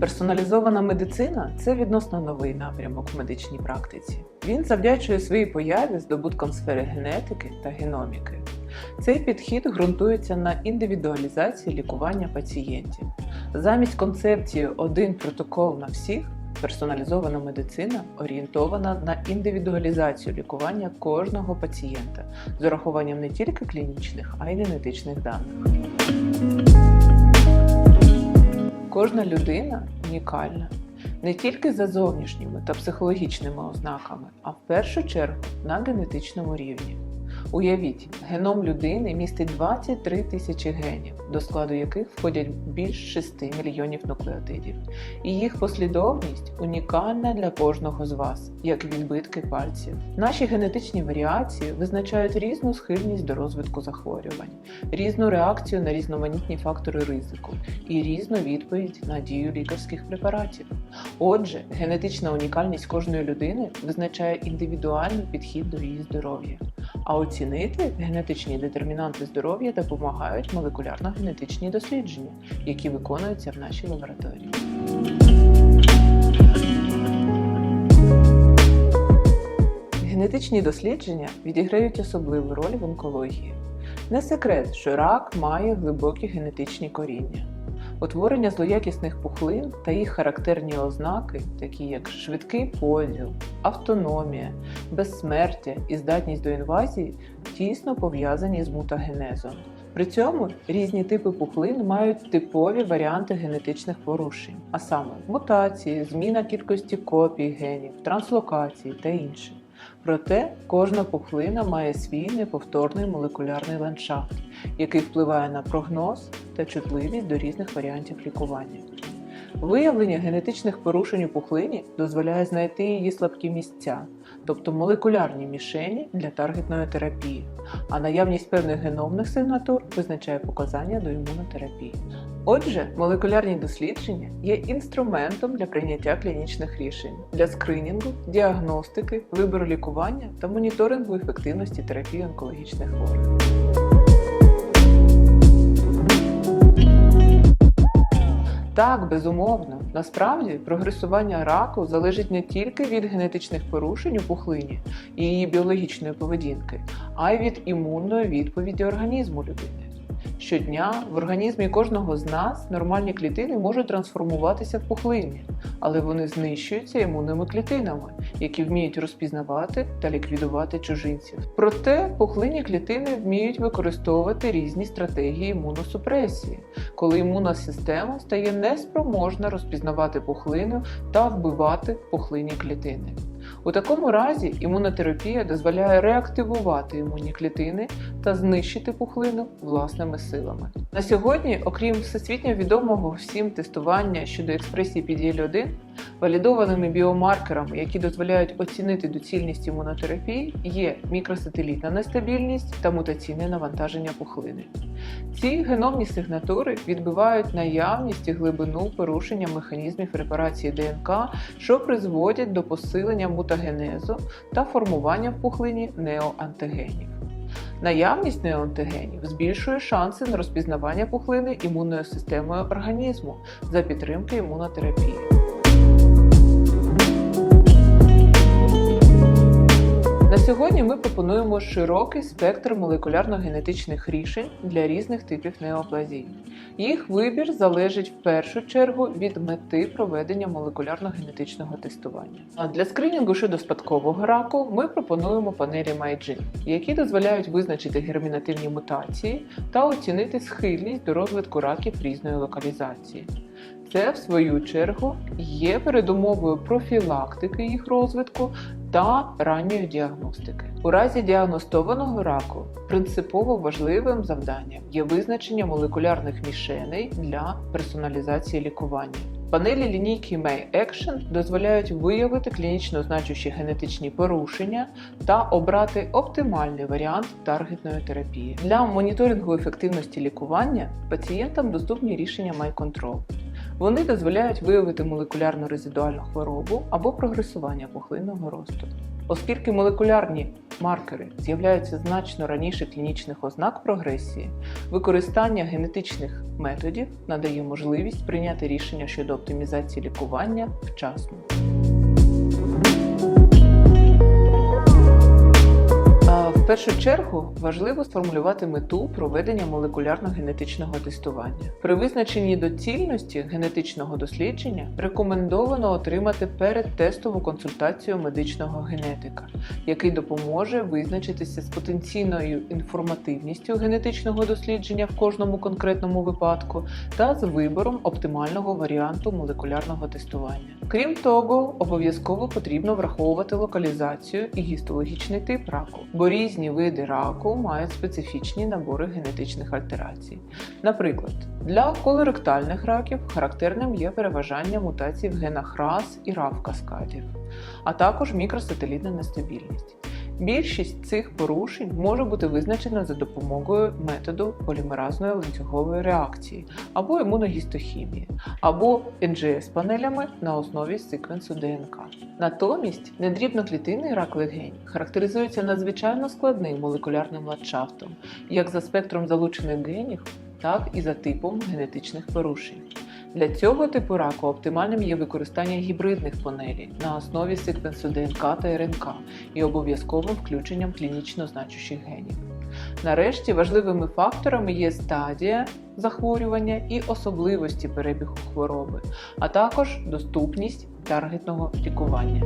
Персоналізована медицина це відносно новий напрямок в медичній практиці. Він завдячує своїй появі здобуткам сфери генетики та геноміки. Цей підхід ґрунтується на індивідуалізації лікування пацієнтів. Замість концепції один протокол на всіх. Персоналізована медицина орієнтована на індивідуалізацію лікування кожного пацієнта з урахуванням не тільки клінічних, а й генетичних даних. Кожна людина унікальна не тільки за зовнішніми та психологічними ознаками, а в першу чергу на генетичному рівні. Уявіть, геном людини містить 23 тисячі генів, до складу яких входять більш 6 мільйонів нуклеотидів. І їх послідовність унікальна для кожного з вас, як відбитки пальців. Наші генетичні варіації визначають різну схильність до розвитку захворювань, різну реакцію на різноманітні фактори ризику і різну відповідь на дію лікарських препаратів. Отже, генетична унікальність кожної людини визначає індивідуальний підхід до її здоров'я. А оцінити генетичні детермінанти здоров'я допомагають молекулярно-генетичні дослідження, які виконуються в нашій лабораторії. Генетичні дослідження відіграють особливу роль в онкології. Не секрет, що рак має глибокі генетичні коріння. Утворення злоякісних пухлин та їх характерні ознаки, такі як швидкий поділ, автономія, безсмертя і здатність до інвазії, тісно пов'язані з мутагенезом. При цьому різні типи пухлин мають типові варіанти генетичних порушень, а саме мутації, зміна кількості копій генів, транслокації та інше. Проте кожна пухлина має свій неповторний молекулярний ландшафт, який впливає на прогноз та чутливість до різних варіантів лікування. Виявлення генетичних порушень у пухлині дозволяє знайти її слабкі місця, тобто молекулярні мішені для таргетної терапії, а наявність певних геномних сигнатур визначає показання до імунотерапії. Отже, молекулярні дослідження є інструментом для прийняття клінічних рішень для скринінгу, діагностики, вибору лікування та моніторингу ефективності терапії онкологічних хворих. Так, безумовно, насправді прогресування раку залежить не тільки від генетичних порушень у пухлині і її біологічної поведінки, а й від імунної відповіді організму людини. Щодня в організмі кожного з нас нормальні клітини можуть трансформуватися в пухлинні, але вони знищуються імунними клітинами, які вміють розпізнавати та ліквідувати чужинців. Проте пухлинні клітини вміють використовувати різні стратегії імуносупресії, коли імунна система стає неспроможна розпізнавати пухлину та вбивати пухлинні клітини. У такому разі імунотерапія дозволяє реактивувати імунні клітини та знищити пухлину власними силами. На сьогодні, окрім всесвітньо відомого всім тестування щодо експресії PDL-1, валідованими біомаркерами, які дозволяють оцінити доцільність імунотерапії, є мікросателітна нестабільність та мутаційне навантаження пухлини. Ці геномні сигнатури відбивають наявність і глибину порушення механізмів репарації ДНК, що призводять до посилення мутагенезу та формування в пухлині неоантигенів. Наявність неоантигенів збільшує шанси на розпізнавання пухлини імунною системою організму за підтримки імунотерапії. Сьогодні ми пропонуємо широкий спектр молекулярно-генетичних рішень для різних типів неоплазій. Їх вибір залежить в першу чергу від мети проведення молекулярно-генетичного тестування. А для скринінгу щодо спадкового раку ми пропонуємо панелі MyGene, які дозволяють визначити гермінативні мутації та оцінити схильність до розвитку раків різної локалізації. Це, в свою чергу, є передумовою профілактики їх розвитку та ранньої діагностики. У разі діагностованого раку принципово важливим завданням є визначення молекулярних мішеней для персоналізації лікування. Панелі лінійки May Action дозволяють виявити клінічно значущі генетичні порушення та обрати оптимальний варіант таргетної терапії. Для моніторингу ефективності лікування пацієнтам доступні рішення MyControl. Вони дозволяють виявити молекулярну резидуальну хворобу або прогресування пухлинного росту. Оскільки молекулярні маркери з'являються значно раніше клінічних ознак прогресії, використання генетичних методів надає можливість прийняти рішення щодо оптимізації лікування вчасно. Першу чергу важливо сформулювати мету проведення молекулярно-генетичного тестування. При визначенні доцільності генетичного дослідження рекомендовано отримати передтестову консультацію медичного генетика, який допоможе визначитися з потенційною інформативністю генетичного дослідження в кожному конкретному випадку та з вибором оптимального варіанту молекулярного тестування. Крім того, обов'язково потрібно враховувати локалізацію і гістологічний тип раку, бо різні види раку мають специфічні набори генетичних альтерацій. Наприклад, для колоректальних раків характерним є переважання мутацій в генах РАС і РАВ каскадів, а також мікросателітна нестабільність. Більшість цих порушень може бути визначена за допомогою методу полімеразної ланцюгової реакції або імуногістохімії, або NGS-панелями на основі секвенсу ДНК. Натомість недрібноклітинний рак легень характеризується надзвичайно складним молекулярним ландшафтом, як за спектром залучених генів, так і за типом генетичних порушень. Для цього типу раку оптимальним є використання гібридних панелей на основі секвенсу ДНК та РНК і обов'язковим включенням клінічно значущих генів. Нарешті важливими факторами є стадія захворювання і особливості перебігу хвороби, а також доступність таргетного лікування.